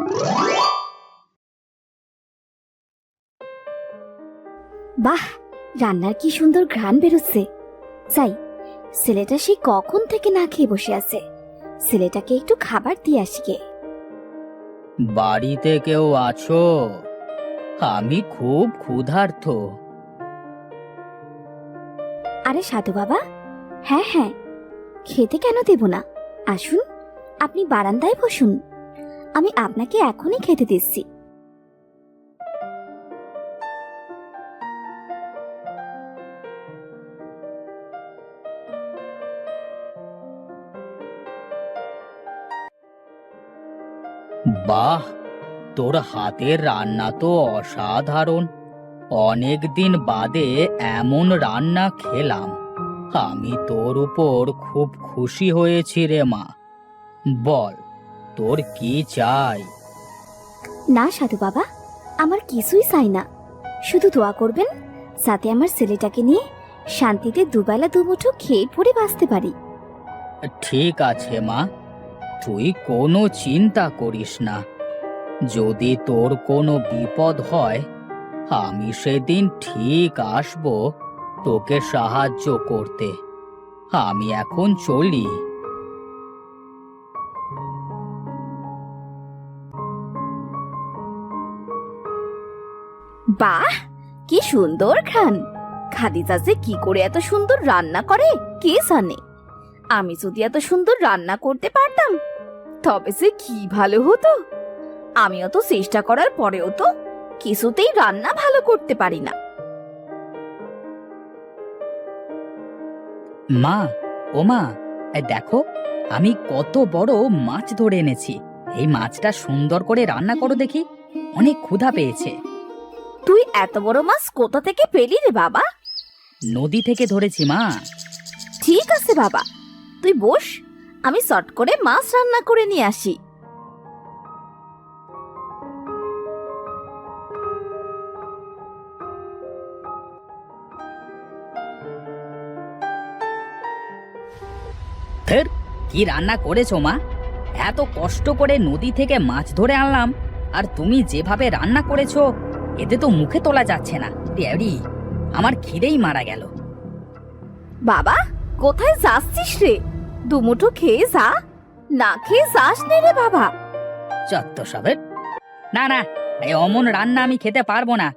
বাহ রান্নার কি সুন্দর ঘ্রাণ বেরোচ্ছে। যাই ছেলেটা সে কখন থেকে না খেয়ে বসে আছে? ছেলেটাকে একটু খাবার দিয়ে আসি গে। বাড়িতে কেউ আছো? আমি খুব ক্ষুধার্ত। আরে সাধু বাবা হ্যাঁ হ্যাঁ খেতে কেন দেব না? আসুন আপনি বারান্দায় বসুন। আমি আপনাকে এখনই খেতে দিচ্ছি। বাহ, তোর হাতের রান্না তো অসাধারণ। অনেক দিন বাদে এমন রান্না খেলাম। আমি তোর উপর খুব খুশি হয়েছি রে মা। বল তোর কি চাই? না সাধু বাবা আমার কিছুই চাই না। শুধু দোয়া করবেন যাতে আমার ছেলেটাকে নিয়ে শান্তিতে দুবেলা দুমুঠো খেয়ে পড়ে বাঁচতে পারি। ঠিক আছে মা। তুই কোনো চিন্তা করিস না। যদি তোর কোনো বিপদ হয় আমি সেদিন ঠিক আসব তোকে সাহায্য করতে। আমি এখন চলি। বাহ, কি সুন্দর খান। খাদিজা যে কি করে এত সুন্দর রান্না করে, কে জানে? আমি যদি এত সুন্দর রান্না করতে পারতাম, তবে সে কি ভালো হতো? আমিও তো চেষ্টা করার পরেও তো কিছুতেই রান্না ভালো করতে পারি না। মা, ও মা দেখো, আমি কত বড় মাছ ধরে এনেছি। এই মাছটা সুন্দর করে রান্না করো দেখি, অনেক ক্ষুধা পেয়েছে। তুই এত বড় মাছ কোথা থেকে পেলি রে বাবা? নদী থেকে ধরেছি মা। ঠিক আছে বাবা। তুই বস আমি শর্ট করে মাছ রান্না করে নিয়ে আসি। ধের কি রান্না করেছ মা? এত কষ্ট করে নদী থেকে মাছ ধরে আনলাম আর তুমি যেভাবে রান্না করেছ এতে তো মুখে তোলা যাচ্ছে না। ড্যাডি আমার খিদেই মারা গেল। বাবা কোথায় যাচ্ছিস রে? দুমুঠো খেয়ে যা। না খেয়ে যাস নে রে বাবা। চত্ব সবের। না না এই অমন রান্না আমি খেতে পারব না।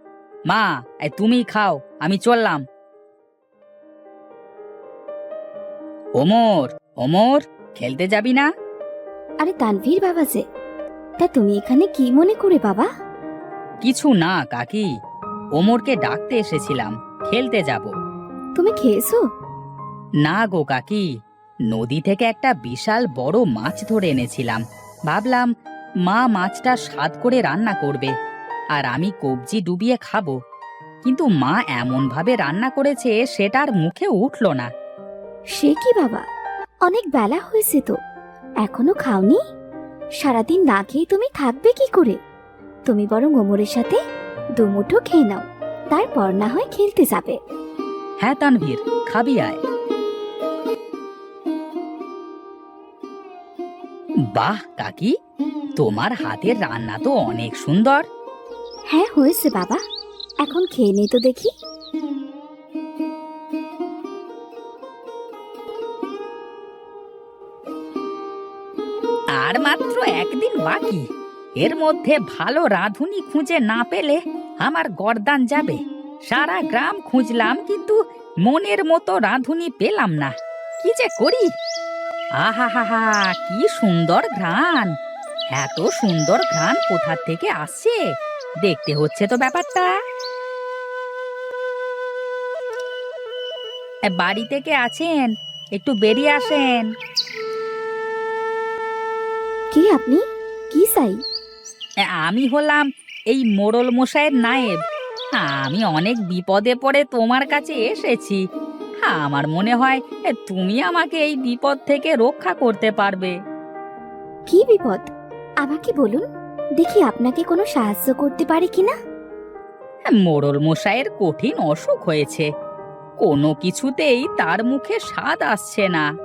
মা এই তুমি খাও আমি চললাম। ওমর ওমর খেলতে যাবি না? আরে তানভীর বাবা যে তা তুমি এখানে কি মনে করে বাবা? কিছু না কাকি। ওমরকে ডাকতে এসেছিলাম খেলতে যাব। তুমি খেয়েছো? না গো কাকি। নদী থেকে একটা বিশাল বড় মাছ ধরে এনেছিলাম। ভাবলাম মা মাছটা স্বাদ করে রান্না করবে আর আমি কবজি ডুবিয়ে খাব। কিন্তু মা এমন ভাবে রান্না করেছে সেটার মুখে উঠল না। সে কি বাবা? অনেক বেলা হয়েছে তো। এখনও খাওনি? সারাদিন না খেয়ে তুমি থাকবে কি করে? তুমি বরং ওমরের সাথে দুমুঠো খেয়ে নাও তারপর না হয় খেলতে যাবে। হ্যাঁ তানভীর খাবি আয়। বাহ কাকি তোমার হাতের রান্না তো অনেক সুন্দর। হ্যাঁ হয়েছে বাবা এখন খেয়ে নে তো দেখি। আর মাত্র একদিন বাকি। এর মধ্যে ভালো রাঁধুনি খুঁজে না পেলে আমার গরদান যাবে। সারা গ্রাম খুঁজলাম, কিন্তু মনের মতো রাঁধুনি পেলাম না। কি যে করি? আহা কি সুন্দর ঘ্রাণ! এত সুন্দর ঘ্রাণ কোথা থেকে আসছে? দেখতে হচ্ছে তো ব্যাপারটা। বাড়ি থেকে আছেন? একটু বেরিয়ে আসেন। কি আপনি? কি চাই আমি হলাম এই মোড়ল মশাইয়ের নায়েব। আমি অনেক বিপদে পড়ে তোমার কাছে এসেছি। আমার মনে হয় তুমি আমাকে এই বিপদ থেকে রক্ষা করতে পারবে। কি বিপদ? আমাকে বলুন দেখি আপনাকে কোনো সাহায্য করতে পারি কিনা? মোড়ল মশাইয়ের কঠিন অসুখ হয়েছে। কোনো কিছুতেই তার মুখে স্বাদ আসছে না।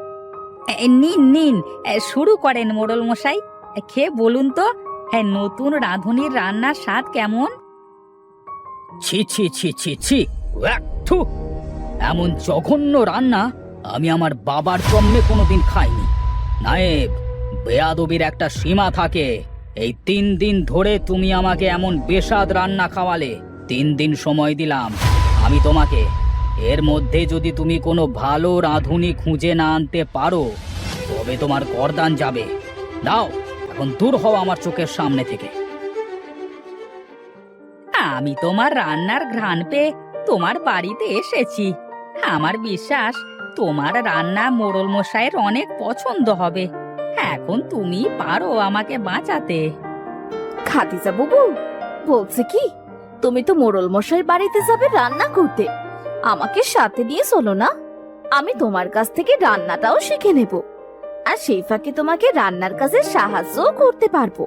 এ, নিন নিন এ, শুরু করেন মোড়ল মশাই। খেয়ে বলুন তো হ্যাঁ নতুন রাঁধুনির রান্নার স্বাদ কেমন? ছি ছি ছি ছি ছি। এমন জঘন্য রান্না আমি আমার বাবার জন্মে কোনোদিন খাইনি। নায়েব, বেয়াদবির একটা সীমা থাকে। এই তিন দিন ধরে তুমি আমাকে এমন বেসাদ রান্না খাওয়ালে, তিন দিন সময় দিলাম। আমি তোমাকে, এর মধ্যে যদি তুমি কোনো ভালো রাঁধুনি খুঁজে না আনতে পারো, তবে তোমার গরদান যাবে। দাও এখন দূর হও আমার চোখের সামনে থেকে। আমি তোমার রান্নার ঘ্রাণ পেয়ে তোমার বাড়িতে এসেছি। আমার বিশ্বাস, তোমার রান্না মোড়ল মশাইয়ের অনেক পছন্দ হবে। এখন তুমি পারো আমাকে বাঁচাতে। খাদিজা বুবু, বলছে কি, তুমি তো মোড়ল মশাই বাড়িতে যাবে রান্না করতে। আমাকে সাথে নিয়ে চলো না। আমি তোমার কাছ থেকে রান্নাটাও শিখে নেব। আর সেই ফাঁকে তোমাকে রান্নার কাজে সাহায্যও করতে পারব।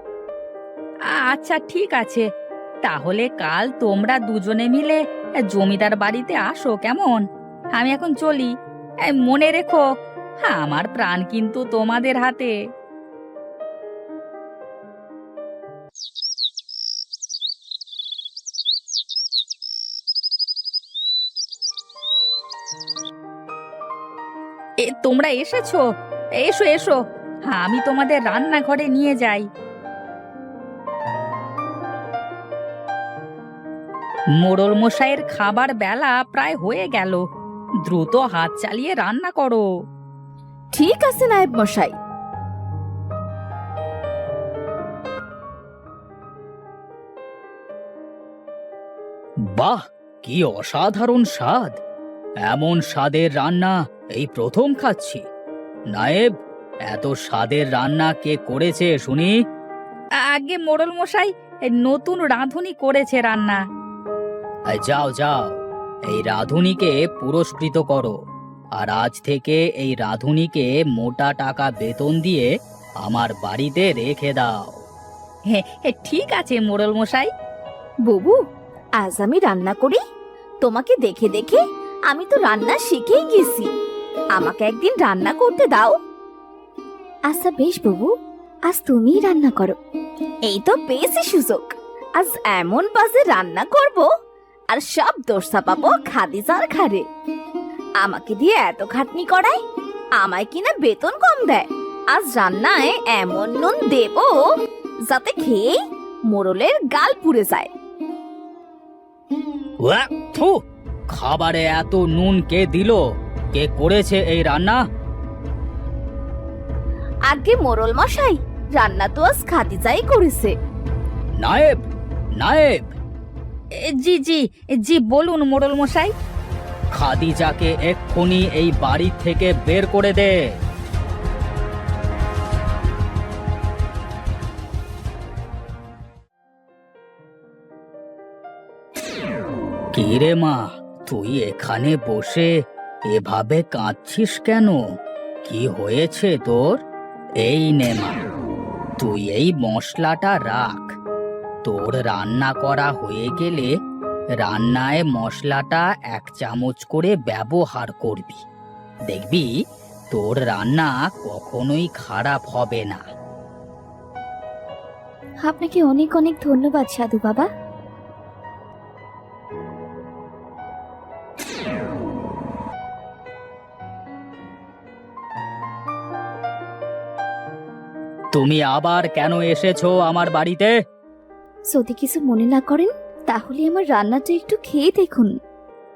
আচ্ছা ঠিক আছে। তাহলে কাল তোমরা দুজনে মিলে জমিদার বাড়িতে আসো কেমন? আমি এখন চলি। মনে রেখো, আমার প্রাণ কিন্তু তোমাদের হাতে। এ, তোমরা এসেছ? এসো এসো। আমি তোমাদের রান্নাঘরে নিয়ে যাই। মোড়ল মশাইয়ের খাবার বেলা প্রায় হয়ে গেল। দ্রুত হাত চালিয়ে রান্না করো। ঠিক আছে নায়েব মশাই। বাহ কি অসাধারণ স্বাদ। এমন স্বাদের রান্না এই প্রথম খাচ্ছি। নায়েব এত স্বাদের রান্না কে করেছে শুনি? আগে মোড়ল মশাই নতুন রাঁধুনি করেছে রান্না। যাও যাও এই রাঁধুনিকে পুরস্কৃত করো। আর আজ থেকে এই রাঁধুনিকে মোটা টাকা বেতন দিয়ে আমার বাড়িতে রেখে দাও। হ্যাঁ ঠিক আছে মোড়ল মশাই। বুবু আজ আমি রান্না করি। তোমাকে দেখে দেখে আমি তো রান্না শিখেই গেছি। আমাকে একদিন রান্না করতে দাও। আচ্ছা বেশ বুবু। আজ তুমিই রান্না করো। এই তো পেয়েছি সুযোগ। আজ এমন বাজে রান্না করব আর সব দোষ চাপাবো খাদিজার ঘাড়ে। আমাকে দিয়ে এত খাটনি করায় আমায় কিনা বেতন কম দেয়। আজ রান্নায় এমন নুন দেব যাতে খেয়ে মোড়লের গাল পুড়ে যায়। থু খাবারে এত নুন কে দিল? কে করেছে এই রান্না? আগে মোরল মশাই রান্না তো আজ খাদিজাই করেছে। নায়েব নায়েব! জি জি জি বলুন মোড়ল মশাই। খাদিজাকে এক্ষুনি এই বাড়ি থেকে বের করে দে। কি রে মা তুই এখানে বসে এভাবে কাঁদছিস কেন? কি হয়েছে তোর? এই নে মা, তুই এই মশলাটা রাখ। তোর রান্না করা হয়ে গেলে রান্নায় মশলাটা এক চামচ করে ব্যবহার করবি। দেখবি তোর রান্না কখনোই খারাপ হবে না। আপনাকে অনেক অনেক ধন্যবাদ সাধু বাবা। তুমি আবার কেন এসেছ আমার বাড়িতে? যদি কিছু মনে না করেন তাহলে আমার রান্নাটা একটু খেয়ে দেখুন।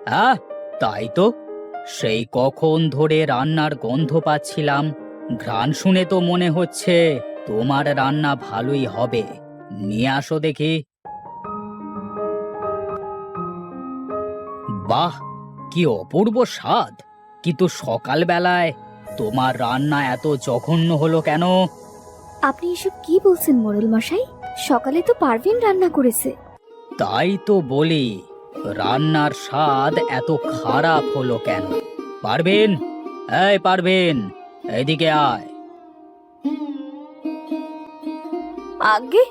হ্যাঁ তাই তো। সেই কখন ধরে রান্নার গন্ধ পাচ্ছিলাম। ঘ্রাণ শুনে তো মনে হচ্ছে তোমার রান্না ভালোই হবে। নিয়ে আসো দেখি। বাহ কি অপূর্ব স্বাদ! কিন্তু সকালবেলায় তোমার রান্না এত জঘন্য হলো কেন? আপনি এসব কি বলছেন মোরল মশাই? সকালে তো পারভিন রান্না করেছে। তাই তো বলি রান্নার স্বাদ এত খারাপ হলো কেন? পারবেন এই পারবেন এদিকে আয়। আগে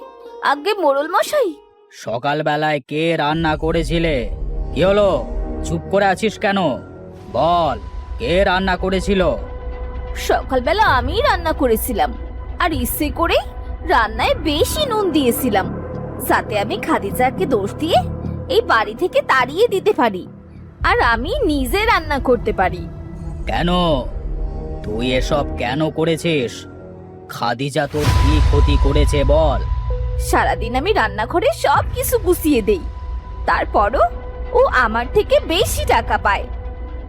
আগে মোরল মশাই। সকালবেলায় কে রান্না করেছিলে? কি হলো? চুপ করে আছিস কেন? বল কে রান্না করেছিল? সকালবেলা আমি রান্না করেছিলাম। আর ইচ্ছে করেই রান্নায় বেশি নুন দিয়েছিলাম। সাথে আমি খাদিজাকে দোষ দিয়ে এই বাড়ি থেকে তাড়িয়ে দিতে পারি আর আমি নিজে রান্না করতে পারি। কেন? তুই এসব কেন করেছিস? খাদিজা তোর কি ক্ষতি করেছে বল। সারাদিন আমি রান্নাঘরে সব কিছু গুছিয়ে দেই। তারপরও ও আমার থেকে বেশি টাকা পায়।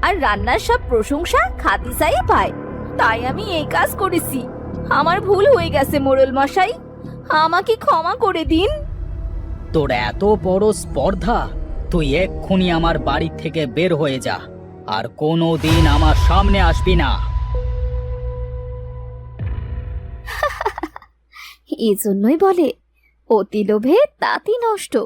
আর রান্নার সব প্রশংসা খাদিজাই পায়। তাই আমি এই কাজ করেছি। আমার ভুল হয়ে গেছে মোড়ল মশাই। আমাকে ক্ষমা করে দিন। তোর এত বড় স্পর্ধা তুই এক্ষুনি আমার বাড়ি থেকে বের হয়ে যা আর কোনো দিন আমার সামনে আসবি না। এজন্যই বলে অতি লোভে তাঁতি নষ্ট।